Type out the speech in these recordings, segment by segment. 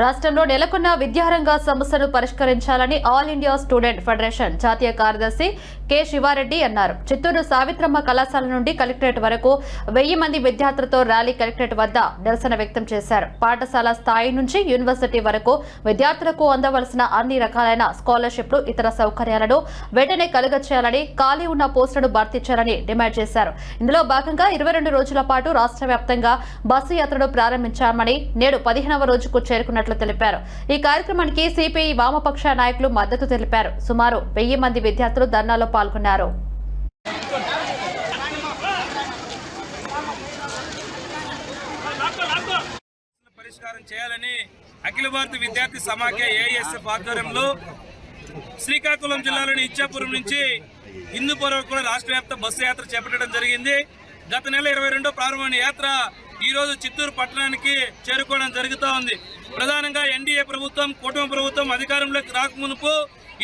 రాష్ట్రంలో నెలకొన్న విద్యారంగ సమస్యను పరిష్కరించాలని ఆల్ ఇండియా స్టూడెంట్ ఫెడరేషన్ జాతీయ కార్యదర్శి కె శివారెడ్డి అన్నారు. చిత్తూరు సావిత్రమ్మ కళాశాల నుండి కలెక్టరేట్ వరకు వెయ్యి మంది విద్యార్థులతో ర్యాలీ కలెక్టరేట్ వద్ద నిరసన వ్యక్తం చేశారు. పాఠశాల స్థాయి నుంచి యూనివర్సిటీ వరకు విద్యార్థులకు అందవలసిన అన్ని రకాలైన స్కాలర్షిప్లు ఇతర సౌకర్యాలను వెంటనే కలుగచేయాలని ఖాళీ ఉన్న పోస్టులను భర్తీ చేయాలని డిమాండ్ చేశారు. ఇందులో భాగంగా ఇరవై రెండు రోజుల పాటు రాష్ట్ర వ్యాప్తంగా బస్సు యాత్రను ప్రారంభించామని నేడు పదిహేనవ రోజుకు చేరుకున్న చేస్తున్నట్లు తెలిపారు. ఈ కార్యక్రమానికి సిపిఐ వామపక్ష నాయకులు మద్దతు తెలిపారు. సుమారు వెయ్యి మంది విద్యార్థులు ధర్నాలో పాల్గొన్నారు. పరిష్కారం చేయాలని అఖిల భారత విద్యార్థి సమాఖ్య ఏఎస్ఎఫ్ ఆధ్వర్యంలో శ్రీకాకుళం జిల్లాలోని ఇచ్చాపురం నుంచి హిందూపురం కూడా రాష్ట్ర వ్యాప్త బస్సు యాత్ర చేపట్టడం జరిగింది. గత నెల ఇరవై రెండో ప్రారంభమైన యాత్ర ఈ రోజు చిత్తూరు పట్టణానికి చేరుకోవడం జరుగుతూ ఉంది. ప్రధానంగా ఎన్డీఏ ప్రభుత్వం కూటమి ప్రభుత్వం అధికారంలోకి రాకమునుపు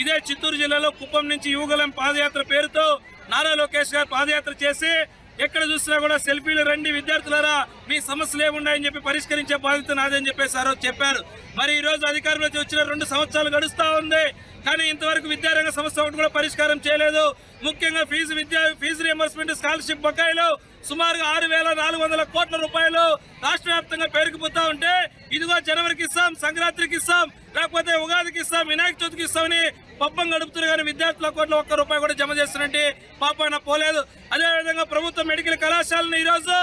ఇదే చిత్తూరు జిల్లాలో కుప్పం నుంచి యువగలం పాదయాత్ర పేరుతో నారా లోకేష్ గారు పాదయాత్ర చేసి ఎక్కడ చూసినా కూడా సెల్ఫీలు రండి విద్యార్థులారా. మీ సమస్యలు ఏమున్నాయని చెప్పి పరిష్కరించే బాధ్యత నాదని చెప్పేసి చెప్పారు. మరి ఈ రోజు అధికారంలోకి వచ్చిన రెండు సంవత్సరాలు గడుస్తూ ఉంది. కానీ ఇంతవరకు విద్యారంగ సమస్య ఒకటి కూడా పరిష్కారం చేయలేదు. ముఖ్యంగా ఫీజు విద్యా ఫీజు రియంబర్స్మెంట్ స్కాలర్షిప్ బకాయిలు సుమారుగా ఆరు వేల నాలుగు వందల కోట్ల రూపాయలు రాష్ట్ర వ్యాప్తంగా పేరుకుపోతా ఉంటే ఇదిగో జనవరికి ఇస్తాం సంక్రాంతికి ఇస్తాం లేకపోతే ఉగాదికి ఇస్తాం వినాయక చవితికి ఇస్తామని పబ్బం గడుపుతున్నారు కానీ విద్యార్థుల కోట్ల ఒక్క రూపాయి కూడా జమ చేస్తున్నట్టు పాపాన పోలేదు. అదేవిధంగా ప్రభుత్వ మెడికల్ కళాశాలను ఈ రోజు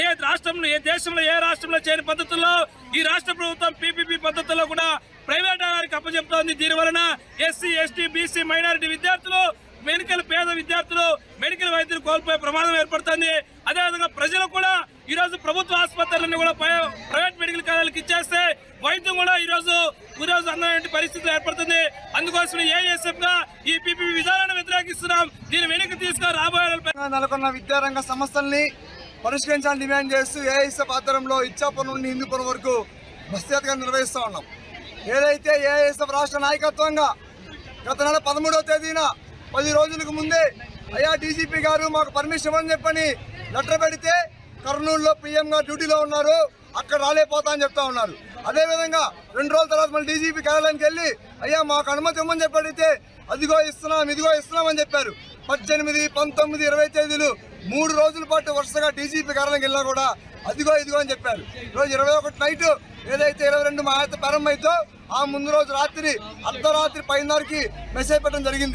ఏ రాష్ట్రంలో ఏ దేశంలో ఏ రాష్ట్రంలో చేయని పద్ధతుల్లో ఈ రాష్ట్ర ప్రభుత్వం పీపీపీ పద్ధతుల్లో కూడా ప్రైవేట్ వారికి అప్పచెప్తోంది. దీని వలన ఎస్సీ ఎస్టీ బీసీ మైనారిటీ విద్యార్థులు మెడికల్ పేద విద్యార్థులు మెడికల్ వైద్యులు కోల్పోయే ప్రమాదం ఏర్పడుతుంది. అదేవిధంగా ప్రజలు కూడా ఈరోజు ప్రభుత్వ ఆసుపత్రులను కూడా ప్రైవేట్ మెడికల్ కాలేజీలకు ఇచ్చేస్తే వైద్యం కూడా ఈరోజు ఈరోజు ఈ రోజు అందమైన పరిస్థితి ఏర్పడుతుంది. అందుకోసం ఏఎస్ఎఫ్గా ఈ పీపీ విధానాన్ని వ్యతిరేకిస్తున్నాం. దీన్ని వెనక్కి తీసుకుని రాబోయే నెలకొన్న విద్యారంగ సమస్యల్ని పరిష్కరించాలని డిమాండ్ చేస్తూ ఏఐఎస్ఎఫ్ ఆధ్వర్యంలో ఇచ్చాపురం నుండి హిందూపురం వరకు బస్సు నిర్వహిస్తూ ఉన్నాం. ఏదైతే ఏఐఎస్ఎఫ్ రాష్ట్ర నాయకత్వంగా గత నెల పదమూడవ తేదీన పది రోజులకు ముందే అయ్యా డీజీపీ గారు మాకు పర్మిషన్ ఇవ్వని చెప్పని లెటర్ పెడితే కర్నూలులో పీఎం గారు డ్యూటీలో ఉన్నారు. అక్కడ రాలేపోతా అని చెప్తా ఉన్నారు. అదేవిధంగా రెండు రోజుల తర్వాత మళ్ళీ డీజీపీ కార్యాలయానికి వెళ్ళి అయ్యా మాకు అనుమతి ఇవ్వమని చెప్పడితే అదిగో ఇస్తున్నాం ఇదిగో ఇస్తున్నాం అని చెప్పారు. పద్దెనిమిది పంతొమ్మిది ఇరవై తేదీలు మూడు రోజుల పాటు వరుసగా డీజీపీ కార్యాలయం వెళ్ళినా కూడా అదిగో ఇదిగో అని చెప్పారు. ఈరోజు ఇరవై ఒకటి నైట్ ఏదైతే ఇరవై రెండు మా ఆయత ప్రారంభమైతో ఆ ముందు రోజు రాత్రి అర్ధరాత్రి పైనకి మెసేజ్ పెట్టడం జరిగింది.